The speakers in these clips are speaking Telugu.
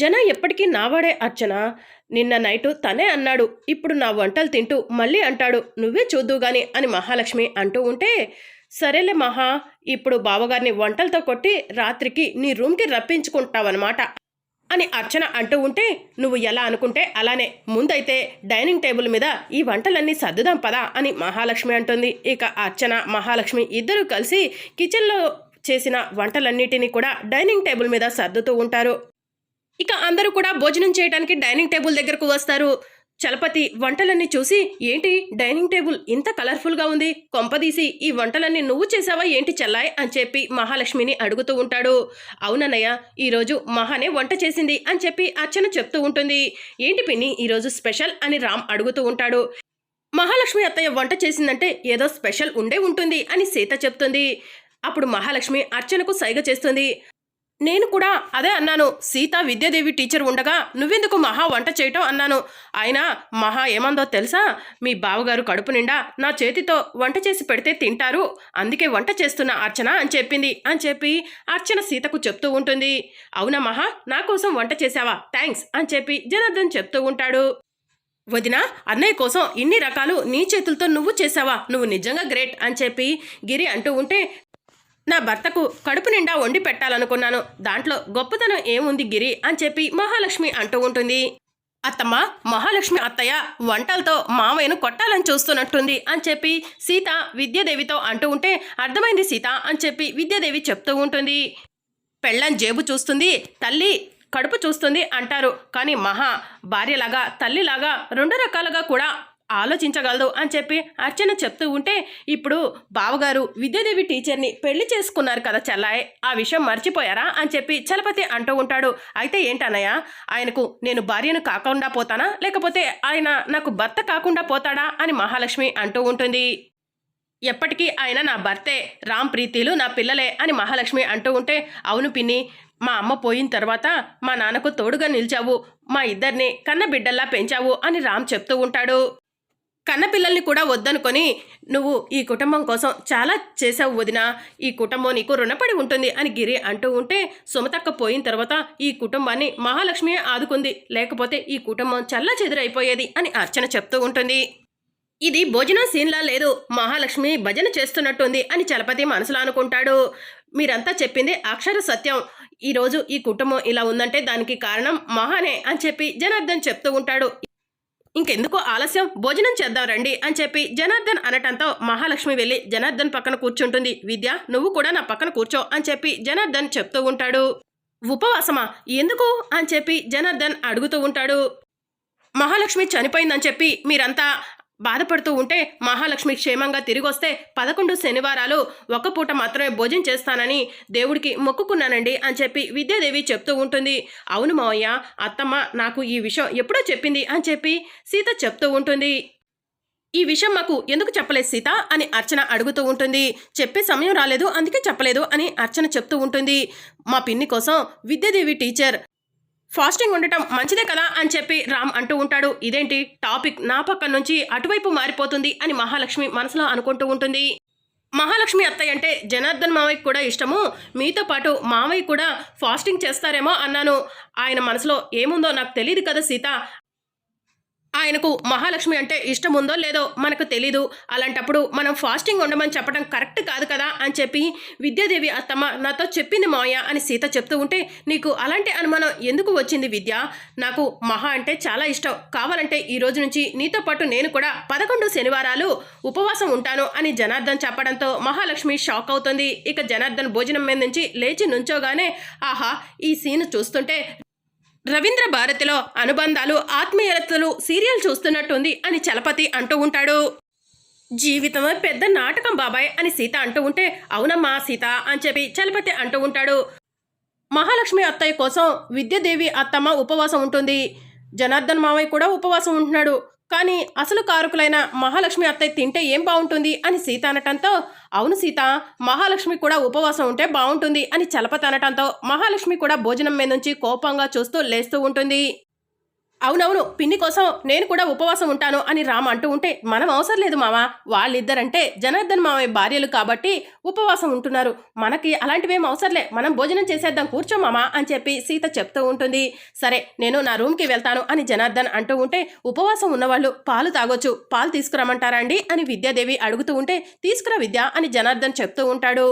జన ఎప్పటికీ నావాడే అర్చన? నిన్న నైటు తనే అన్నాడు ఇప్పుడు నా వంటలు తింటూ మళ్ళీ అంటాడు నువ్వే చూద్దు గాని అని మహాలక్ష్మి అంటూ ఉంటే సరేలే మహా ఇప్పుడు బావగారిని వంటలతో కొట్టి రాత్రికి నీ రూమ్కి రప్పించుకుంటావన్నమాట అని అర్చన అంటూ ఉంటే నువ్వు ఎలా అనుకుంటే అలానే ముందైతే డైనింగ్ టేబుల్ మీద ఈ వంటలన్నీ సర్దుదాం పదా అని మహాలక్ష్మి అంటుంది. ఇక అర్చన మహాలక్ష్మి ఇద్దరూ కలిసి కిచెన్లో చేసిన వంటలన్నిటినీ కూడా డైనింగ్ టేబుల్ మీద సర్దుతూ ఉంటారు. ఇక అందరూ కూడా భోజనం చేయడానికి డైనింగ్ టేబుల్ దగ్గరకు వస్తారు. చలపతి వంటలన్నీ చూసి ఏంటి డైనింగ్ టేబుల్ ఇంత కలర్ఫుల్గా ఉంది. కొంపదీసి ఈ వంటలన్నీ నువ్వు చేసావా? ఏంటి చెల్లాయ్? అని చెప్పి మహాలక్ష్మిని అడుగుతూ ఉంటాడు. అవునన్నయ్య ఈరోజు మహానే వంట చేసింది అని చెప్పి అర్చన చెప్తూ ఉంటుంది. ఏంటి పిన్ని ఈరోజు స్పెషల్? అని రామ్ అడుగుతూ ఉంటాడు. మహాలక్ష్మి అత్తయ్య వంట చేసిందంటే ఏదో స్పెషల్ ఉండే ఉంటుంది అని సీత చెప్తుంది. అప్పుడు మహాలక్ష్మి అర్చనకు సైగ చేస్తుంది. నేను కూడా అదే అన్నాను. సీత విద్యాదేవి టీచర్ ఉండగా నువ్వెందుకు మహా వంట చేయటం అన్నాను. అయినా మహా ఏమందో తెలుసా? మీ బావగారు కడుపు నిండా నా చేతితో వంట చేసి పెడితే తింటారు. అందుకే వంట చేస్తున్న అర్చన అని చెప్పింది. అని చెప్పి అర్చన సీతకు చెప్తూ ఉంటుంది. అవునా మహా? నా కోసం వంట చేశావా? థ్యాంక్స్ అని చెప్పి జనార్దన్ చెప్తూ ఉంటాడు. వదిన అన్నయ్య కోసం ఇన్ని రకాలు నీ చేతులతో నువ్వు చేసావా నువ్వు నిజంగా గ్రేట్ అని చెప్పి గిరి అంటూ ఉంటే నా భర్తకు కడుపు నిండా వండి పెట్టాలనుకున్నాను. దాంట్లో గొప్పతనం ఏముంది గిరి అని చెప్పి మహాలక్ష్మి అంటూ ఉంటుంది. అత్తమ్మ మహాలక్ష్మి అత్తయ్య వంటలతో మామయ్యను కొట్టాలని చూస్తున్నట్టుంది అని చెప్పి సీత విద్యాదేవితో అంటూ ఉంటే అర్థమైంది సీత అని చెప్పి విద్యాదేవి చెప్తూ ఉంటుంది. పెళ్ళం జేబు చూస్తుంది తల్లి కడుపు చూస్తుంది అంటారు. కానీ మహా భార్యలాగా తల్లిలాగా రెండు రకాలుగా కూడా ఆలోచించగలదు అని చెప్పి అర్చన చెప్తూ ఉంటే ఇప్పుడు బావగారు విద్యాదేవి టీచర్ని పెళ్ళి చేసుకున్నారు కదా చెల్లాయ్ ఆ విషయం మర్చిపోయారా అని చెప్పి చలపతి అంటూ ఉంటాడు. అయితే ఏంటన్నయ్య ఆయనకు నేను భార్యను కాకుండా పోతానా? లేకపోతే ఆయన నాకు భర్త కాకుండా పోతాడా? అని మహాలక్ష్మి అంటూ ఉంటుంది. ఎప్పటికీ ఆయన నా భర్తే రామ్ ప్రీతిలు నా పిల్లలే అని మహాలక్ష్మి అంటూ ఉంటే అవును పిన్ని మా అమ్మ పోయిన తర్వాత మా నాన్నకు తోడుగా నిలిచావు మా ఇద్దరిని కన్న బిడ్డల్లా పెంచావు అని రామ్ చెప్తూ ఉంటాడు. కన్నపిల్లల్ని కూడా వద్దనుకొని నువ్వు ఈ కుటుంబం కోసం చాలా చేసావు వదిన. ఈ కుటుంబం నీకు రుణపడి ఉంటుంది అని గిరి అంటూ ఉంటే సుమతక్క పోయిన తర్వాత ఈ కుటుంబాన్ని మహాలక్ష్మి ఆదుకుంది. లేకపోతే ఈ కుటుంబం చల్ల చెదురైపోయేది అని అర్చన చెప్తూ ఉంటుంది. ఇది భోజనం సీన్లా లేదు. మహాలక్ష్మి భజన చేస్తున్నట్టుంది అని చలపతి మనసులో అనుకుంటాడు. మీరంతా చెప్పింది అక్షర సత్యం. ఈరోజు ఈ కుటుంబం ఇలా ఉందంటే దానికి కారణం మహానే అని చెప్పి జనార్దన్ చెప్తూ ఉంటాడు. ఇంకెందుకు ఆలస్యం? భోజనం చేద్దాం రండి అని చెప్పి జనార్దన్ అనటంతో మహాలక్ష్మి వెళ్ళి జనార్దన్ పక్కన కూర్చుంటుంది. విద్య నువ్వు కూడా నా పక్కన కూర్చో అని చెప్పి జనార్దన్ చెప్తూ ఉంటాడు. ఉపవాసమా? ఎందుకు? అని చెప్పి జనార్దన్ అడుగుతూ ఉంటాడు. మహాలక్ష్మి చనిపోయిందని చెప్పి మీరంతా బాధపడుతూ ఉంటే మహాలక్ష్మి క్షేమంగా తిరిగి వస్తే పదకొండు శనివారాలు ఒక పూట మాత్రమే భోజనం చేస్తానని దేవుడికి మొక్కుకున్నానండి అని చెప్పి విద్యాదేవి చెప్తూ ఉంటుంది. అవును మావయ్య అత్తమ్మ నాకు ఈ విషయం ఎప్పుడో చెప్పింది అని చెప్పి సీత చెప్తూ ఉంటుంది. ఈ విషయం మాకు ఎందుకు చెప్పలేదు సీత అని అర్చన అడుగుతూ ఉంటుంది. చెప్పే సమయం రాలేదు అందుకే చెప్పలేదు అని అర్చన చెప్తూ ఉంటుంది. మా పిన్ని కోసం విద్యాదేవి టీచర్ ఫాస్టింగ్ ఉండటం మంచిదే కదా అని చెప్పి రామ్ అంటూ ఉంటాడు. ఇదేంటి? టాపిక్ నా పక్క నుంచి అటువైపు మారిపోతుంది అని మహాలక్ష్మి మనసులో అనుకుంటూ ఉంటుంది. మహాలక్ష్మి అత్తయ్య అంటే జనార్దన్ మావయ్యకి కూడా ఇష్టము. మీతో పాటు మావయ్య కూడా ఫాస్టింగ్ చేస్తారేమో అన్నాను. ఆయన మనసులో ఏముందో నాకు తెలియదు కదా సీత. ఆయనకు మహాలక్ష్మి అంటే ఇష్టం ఉందో లేదో మనకు తెలీదు. అలాంటప్పుడు మనం ఫాస్టింగ్ ఉండమని చెప్పడం కరెక్ట్ కాదు కదా అని చెప్పి విద్యాదేవి అత్తమ్మ నాతో చెప్పింది మాయ అని సీత చెప్తూ ఉంటే నీకు అలాంటి అనుమానం ఎందుకు వచ్చింది విద్య? నాకు మహా అంటే చాలా ఇష్టం. కావాలంటే ఈ రోజు నుంచి నీతో పాటు నేను కూడా పదకొండు శనివారాలు ఉపవాసం ఉంటాను అని జనార్దన్ చెప్పడంతో మహాలక్ష్మి షాక్ అవుతుంది. ఇక జనార్దన్ భోజనం మీద నుంచి లేచి నుంచోగానే ఆహా ఈ సీన్ చూస్తుంటే రవీంద్ర భారతిలో అనుబంధాలు ఆత్మీయతలు సీరియల్ చూస్తున్నట్టుంది అని చలపతి అంటూ ఉంటాడు. జీవితమే పెద్ద నాటకం బాబాయ్ అని సీత అంటూ ఉంటే అవునమ్మా సీత అని చెప్పి చలపతి అంటూ ఉంటాడు. మహాలక్ష్మి అత్తయ్య కోసం విద్యాదేవి అత్తమ్మ ఉపవాసం ఉంటుంది. జనార్దన్ మావయ్య కూడా ఉపవాసం ఉంటున్నాడు. కానీ అసలు కారకులైన మహాలక్ష్మి అత్తయ్య తింటే ఏం బాగుంటుంది అని సీత అనటంతో అవును సీత మహాలక్ష్మి కూడా ఉపవాసం ఉంటే బాగుంటుంది అని చలపత అనటంతో మహాలక్ష్మి కూడా భోజనం మీద నుంచి కోపంగా చూస్తూ లేస్తూ ఉంటుంది. అవునవును పిన్ని కోసం నేను కూడా ఉపవాసం ఉంటాను అని రామ్ అంటూ ఉంటే మనం అవసరం లేదు మామ వాళ్ళిద్దరంటే జనార్దన్ మామయ్య భార్యలు కాబట్టి ఉపవాసం ఉంటున్నారు. మనకి అలాంటివేం అవసరంలే మనం భోజనం చేసేద్దాం కూర్చో మామ అని చెప్పి సీత చెప్తూ ఉంటుంది. సరే నేను నా రూమ్కి వెళ్తాను అని జనార్దన్ అంటూ ఉంటే ఉపవాసం ఉన్నవాళ్ళు పాలు తాగొచ్చు పాలు తీసుకురమ్మంటారా అండి అని విద్యాదేవి అడుగుతూ ఉంటే తీసుకురా విద్య అని జనార్దన్ చెప్తూ ఉంటాడు.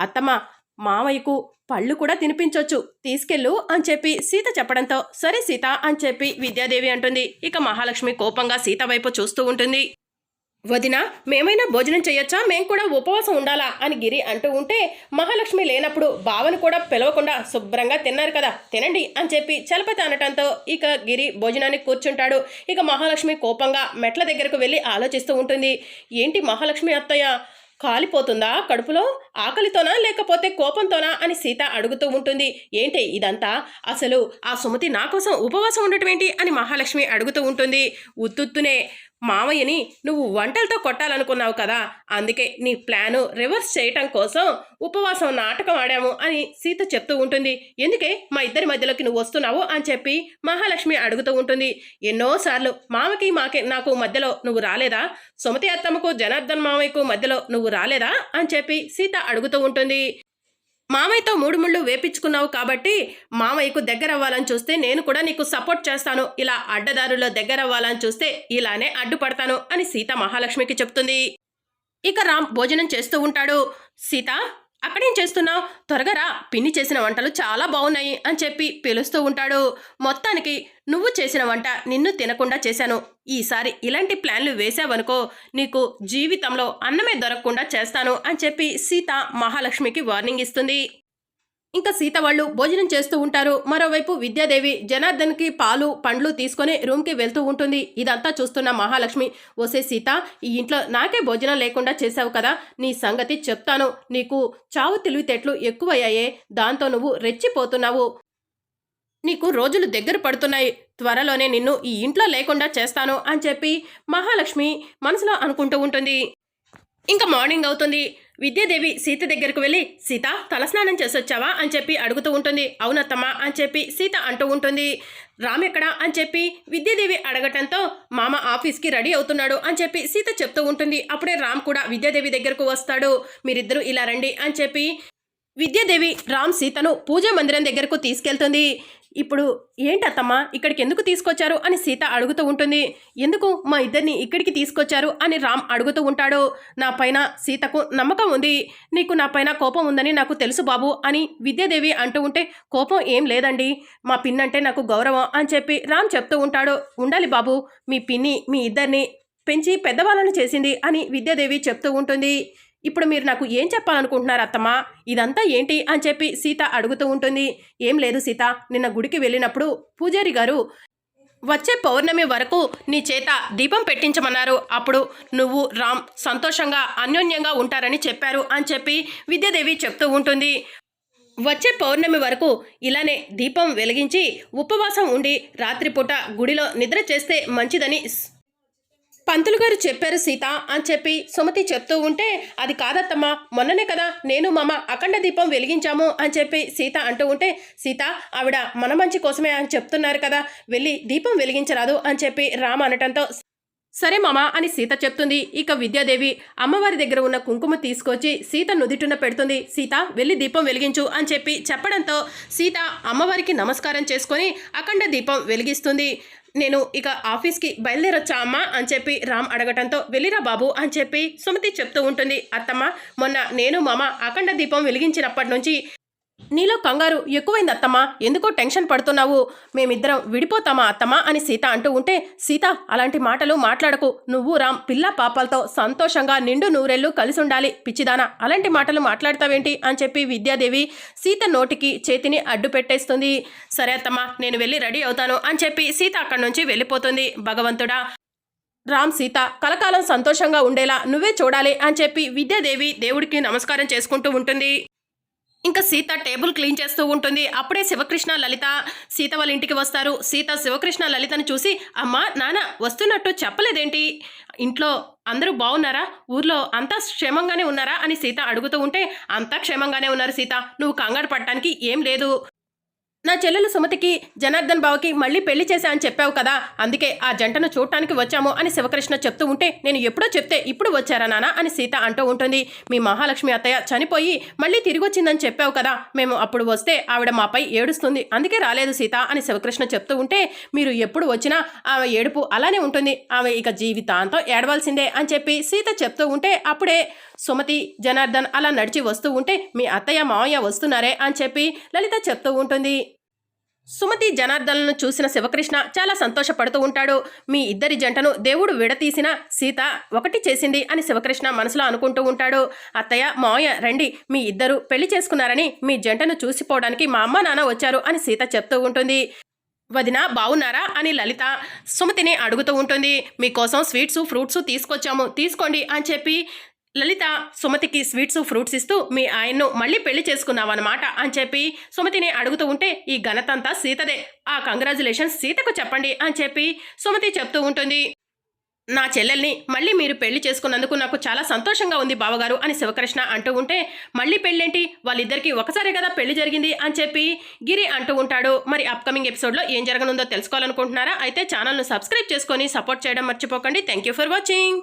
అత్తమ్మ మామయ్యకు పళ్ళు కూడా తినిపించొచ్చు తీసుకెళ్ళు అని చెప్పి సీత చెప్పడంతో సరే సీత అని చెప్పి విద్యాదేవి అంటుంది. ఇక మహాలక్ష్మి కోపంగా సీత వైపు చూస్తూ ఉంటుంది. వదిన మేమైనా భోజనం చేయొచ్చా మేం కూడా ఉపవాసం ఉండాలా? అని గిరి అంటూ ఉంటే మహాలక్ష్మి లేనప్పుడు బావను కూడా పిలవకుండా శుభ్రంగా తిన్నారు కదా తినండి అని చెప్పి చలపతి అనటంతో ఇక గిరి భోజనానికి కూర్చుంటాడు. ఇక మహాలక్ష్మి కోపంగా మెట్ల దగ్గరకు వెళ్ళి ఆలోచిస్తూ ఉంటుంది. ఏంటి మహాలక్ష్మి అత్తయ్య? కాలిపోతుందా కడుపులో? ఆకలితోనా లేకపోతే కోపంతోనా అని సీత అడుగుతూ ఉంటుంది. ఏంటి ఇదంతా? అసలు ఆ సుమతి నా కోసం ఉపవాసం ఉండటం ఏంటి అని మహాలక్ష్మి అడుగుతూ ఉంటుంది. ఉత్తుత్తునే మామయ్యని నువ్వు వంటలతో కొట్టాలనుకున్నావు కదా అందుకే నీ ప్లాను రివర్స్ చేయటం కోసం ఉపవాసం నాటకం ఆడాము అని సీత చెప్తూ ఉంటుంది. ఎందుకే మా ఇద్దరి మధ్యలోకి నువ్వు వస్తున్నావు? అని చెప్పి మహాలక్ష్మి అడుగుతూ ఉంటుంది. ఎన్నోసార్లు మామకి మాకి నాకు మధ్యలో నువ్వు రాలేదా? సుమతి అత్తమ్మకు జనార్దన్ మామయ్యకు మధ్యలో నువ్వు రాలేదా? అని చెప్పి సీత అడుగుతూ ఉంటుంది. మామయ్యతో మూడు ముళ్ళు వేపించుకున్నావు కాబట్టి మామయ్యకు దగ్గర అవ్వాలని చూస్తే నేను కూడా నీకు సపోర్ట్ చేస్తాను. ఇలా అడ్డదారుల్లో దగ్గర అవ్వాలని చూస్తే ఇలానే అడ్డుపడతాను అని సీత మహాలక్ష్మికి చెప్తుంది. ఇక రామ్ భోజనం చేస్తూ ఉంటాడు. సీత అక్కడేం చేస్తున్నావు? త్వరగా రా. పిన్ని చేసిన వంటలు చాలా బాగున్నాయి అని చెప్పి పిలుస్తూ ఉంటాడు. మొత్తానికి నువ్వు చేసిన వంట నిన్ను తినకుండా చేశాను. ఈసారి ఇలాంటి ప్లాన్లు వేసావనుకో నీకు జీవితంలో అన్నమే దొరకకుండా చేస్తాను అని చెప్పి సీత మహాలక్ష్మికి వార్నింగ్ ఇస్తుంది. ఇంకా సీత వాళ్ళు భోజనం చేస్తూ ఉంటారు. మరోవైపు విద్యాదేవి జనార్దన్కి పాలు పండ్లు తీసుకొని రూమ్కి వెళ్తూ ఉంటుంది. ఇదంతా చూస్తున్న మహాలక్ష్మి ఓసే సీత ఈ ఇంట్లో నాకే భోజనం లేకుండా చేశావు కదా నీ సంగతి చెప్తాను. నీకు చావు తెలివితేటలు ఎక్కువయ్యాయే దాంతో నువ్వు రెచ్చిపోతున్నావు. నీకు రోజులు దగ్గర పడుతున్నాయి. త్వరలోనే నిన్ను ఈ ఇంట్లో లేకుండా చేస్తాను అని చెప్పి మహాలక్ష్మి మనసులో అనుకుంటూ ఉంటుంది. ఇంకా మార్నింగ్ అవుతుంది. విద్యాదేవి సీత దగ్గరకు వెళ్ళి సీత తలస్నానం చేసొచ్చావా? అని చెప్పి అడుగుతూ ఉంటుంది. అవునత్తమ్మా అని చెప్పి సీత అంటూ ఉంటుంది. రామెక్కడా? అని చెప్పి విద్యాదేవి అడగటంతో మామ ఆఫీస్కి రెడీ అవుతున్నాడు అని చెప్పి సీత చెప్తూ ఉంటుంది. అప్పుడే రామ్ కూడా విద్యాదేవి దగ్గరకు వస్తాడు. మీరిద్దరూ ఇలా రండి అని చెప్పి విద్యాదేవి రామ్ సీతను పూజా మందిరం దగ్గరకు తీసుకెళ్తుంది. ఇప్పుడు ఏంటత్తమ్మా ఇక్కడికి ఎందుకు తీసుకొచ్చారు అని సీత అడుగుతూ ఉంటుంది. ఎందుకు మా ఇద్దరిని ఇక్కడికి తీసుకొచ్చారు అని రామ్ అడుగుతూ ఉంటాడు. నా పైన సీతకు నమ్మకం ఉంది. నీకు నా పైన కోపం ఉందని నాకు తెలుసు బాబు అని విద్యాదేవి అంటూ ఉంటే కోపం ఏం లేదండి. మా పిన్నంటే నాకు గౌరవం అని చెప్పి రామ్ చెప్తూ ఉంటాడు. ఉండాలి బాబు మీ పిన్ని మీ ఇద్దరిని పెంచి పెద్దవాళ్ళని చేసింది అని విద్యాదేవి చెప్తూ ఉంటుంది. ఇప్పుడు మీరు నాకు ఏం చెప్పాలనుకుంటున్నారు అత్తమ్మా? ఇదంతా ఏంటి? అని చెప్పి సీత అడుగుతూ ఉంటుంది. ఏం లేదు సీత నిన్న గుడికి వెళ్ళినప్పుడు పూజారి గారు వచ్చే పౌర్ణమి వరకు నీ చేత దీపం పెట్టించమన్నారు. అప్పుడు నువ్వు రామ్ సంతోషంగా అన్యోన్యంగా ఉంటారని చెప్పారు అని చెప్పి విద్యాదేవి చెప్తూ ఉంటుంది. వచ్చే పౌర్ణమి వరకు ఇలానే దీపం వెలిగించి ఉపవాసం ఉండి రాత్రిపూట గుడిలో నిద్ర చేస్తే మంచిదని పంతులు గారు చెప్పారు సీత అని చెప్పి సుమతి చెప్తూ ఉంటే అది కాదత్తమ్మా మొన్ననే కదా నేను మామ అఖండ దీపం వెలిగించాము అని చెప్పి సీత అంటూ ఉంటే సీత ఆవిడ మన మంచి కోసమే అని చెప్తున్నారు కదా వెళ్ళి దీపం వెలిగించరాదు అని చెప్పి రామ అనటంతో సరే మామ అని సీత చెప్తుంది. ఇక విద్యాదేవి అమ్మవారి దగ్గర ఉన్న కుంకుమ తీసుకొచ్చి సీత నుదిటున పెడుతుంది. సీత వెళ్ళి దీపం వెలిగించు అని చెప్పి చెప్పడంతో సీత అమ్మవారికి నమస్కారం చేసుకొని అఖండ దీపం వెలిగిస్తుంది. నేను ఇక ఆఫీస్కి బయలుదేరొచ్చా అమ్మా అని చెప్పి రామ్ అడగటంతో వెళ్ళిరా బాబు అని చెప్పి సుమతి చెప్తూ ఉంటుంది. అత్తమ్మ మొన్న నేను మామ అఖండ దీపం వెలిగించినప్పటి నుంచి నీలో కంగారు ఎక్కువైంది అత్తమ్మా. ఎందుకో టెన్షన్ పడుతున్నావు? మేమిద్దరం విడిపోతామా అత్తమ్మా? అని సీత అంటూ ఉంటే సీత అలాంటి మాటలు మాట్లాడకు. నువ్వు రామ్ పిల్ల పాపాలతో సంతోషంగా నిండు నూరెళ్ళు కలిసి ఉండాలి పిచ్చిదానా. అలాంటి మాటలు మాట్లాడతావేంటి? అని చెప్పి విద్యాదేవి సీత నోటికి చేతిని అడ్డు పెట్టేస్తుంది. సరే అత్తమ్మా నేను వెళ్ళి రెడీ అవుతాను అని చెప్పి సీత అక్కడి నుంచి వెళ్ళిపోతుంది. భగవంతుడా! రామ్ సీత కలకాలం సంతోషంగా ఉండేలా నువ్వే చూడాలి అని చెప్పి విద్యాదేవి దేవుడికి నమస్కారం చేసుకుంటూ ఉంటుంది. ఇంకా సీత టేబుల్ క్లీన్ చేస్తూ ఉంటుంది. అప్పుడే శివకృష్ణ లలిత సీత వాళ్ళ ఇంటికి వస్తారు. సీత శివకృష్ణ లలితను చూసి అమ్మా నాన్న వస్తున్నట్టు చెప్పలేదేంటి? ఇంట్లో అందరూ బాగున్నారా? ఊర్లో అంతా క్షేమంగానే ఉన్నారా? అని సీత అడుగుతూ ఉంటే అంతా క్షేమంగానే ఉన్నారు సీత. నువ్వు కంగారు పడటానికి ఏం లేదు. నా చెల్లెలు సుమతికి జనార్దన్ బావకి మళ్ళీ పెళ్ళి చేశా అని చెప్పావు కదా అందుకే ఆ జంటను చూడటానికి వచ్చాము అని శివకృష్ణ చెప్తూ ఉంటే నేను ఎప్పుడో చెప్తే ఇప్పుడు వచ్చారా నానా అని సీత అంటూ ఉంటుంది. మీ మహాలక్ష్మి అత్తయ్య చనిపోయి మళ్ళీ తిరిగి వచ్చిందని చెప్పావు కదా మేము అప్పుడు వస్తే ఆవిడ మాపై ఏడుస్తుంది. అందుకే రాలేదు సీత అని శివకృష్ణ చెప్తూ ఉంటే మీరు ఎప్పుడు వచ్చినా ఆమె ఏడుపు అలానే ఉంటుంది. ఆమె ఇక జీవితాంతం ఏడవలసిందే అని చెప్పి సీత చెప్తూ ఉంటే అప్పుడే సుమతి జనార్దన్ అలా నడిచి వస్తూ ఉంటే మీ అత్తయ్య మావయ్య వస్తున్నారే అని చెప్పి లలిత చెప్తూ ఉంటుంది. సుమతి జనార్దనను చూసిన శివకృష్ణ చాలా సంతోషపడుతూ ఉంటాడు. మీ ఇద్దరి జంటను దేవుడు విడతీసిన సీత ఒకటి చేసింది అని శివకృష్ణ మనసులో అనుకుంటూ ఉంటాడు. అత్తయ్య మావయ్య రండి మీ ఇద్దరు పెళ్ళి చేసుకున్నారని మీ జంటను చూసిపోవడానికి మా అమ్మ నాన్న వచ్చారు అని సీత చెప్తూ ఉంటుంది. వదిన బావున్నారా? అని లలిత సుమతిని అడుగుతూ ఉంటుంది. మీకోసం స్వీట్స్ ఫ్రూట్స్ తీసుకొచ్చాము తీసుకోండి అని చెప్పి లలిత సుమతికి స్వీట్స్ ఫ్రూట్స్ ఇస్తూ మీ ఆయన్ను మళ్ళీ పెళ్ళి చేసుకున్నావన్నమాట అని చెప్పి సుమతిని అడుగుతూ ఉంటే ఈ ఘనతంతా సీతదే. ఆ కంగ్రాచులేషన్స్ సీతకు చెప్పండి అని చెప్పి సుమతి చెప్తూ ఉంటుంది. నా చెల్లెల్ని మళ్ళీ మీరు పెళ్ళి చేసుకున్నందుకు నాకు చాలా సంతోషంగా ఉంది బావగారు అని శివకృష్ణ అంటూ ఉంటే మళ్ళీ పెళ్ళేంటి? వాళ్ళిద్దరికీ ఒకసారి కదా పెళ్ళి జరిగింది అని చెప్పి గిరి అంటూ ఉంటాడు. మరి అప్కమింగ్ ఎపిసోడ్లో ఏం జరగనుందో తెలుసుకోవాలనుకుంటున్నారా? అయితే ఛానల్ను సబ్స్క్రైబ్ చేసుకొని సపోర్ట్ చేయడం మర్చిపోకండి. Thank you for watching